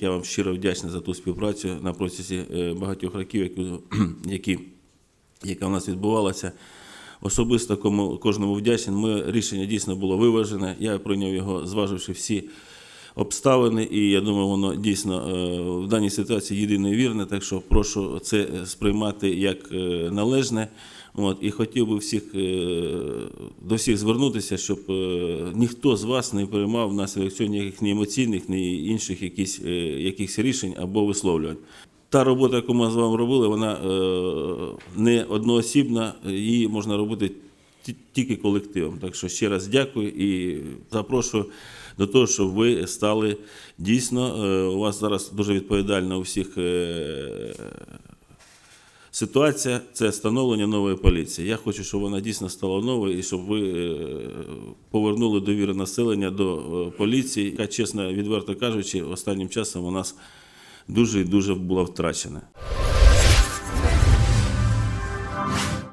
Я вам щиро вдячний за ту співпрацю на протязі е, багатьох років, які, які, яка у нас відбувалася. Особисто кому кожному вдячний. Ми рішення дійсно було виважене. Я прийняв його, зваживши всі обставини, і я думаю, воно дійсно е, в даній ситуації єдине вірне. Так що прошу це сприймати як е, належне. От, і хотів би всіх е, до всіх звернутися, щоб ніхто з вас не приймав внаслідок цього ніяких ні емоційних, ні інших якісь, якихось рішень або висловлювань. Та робота, яку ми з вами робили, вона не одноосібна, її можна робити тільки колективом. Так що ще раз дякую і запрошую до того, щоб ви стали дійсно. е, У вас зараз дуже відповідальна у всіх е, ситуація це встановлення нової поліції. Я хочу, щоб вона дійсно стала новою і щоб ви е, повернули довіру населення до поліції, яка, чесно, відверто кажучи, останнім часом у нас дуже і дуже була втрачена.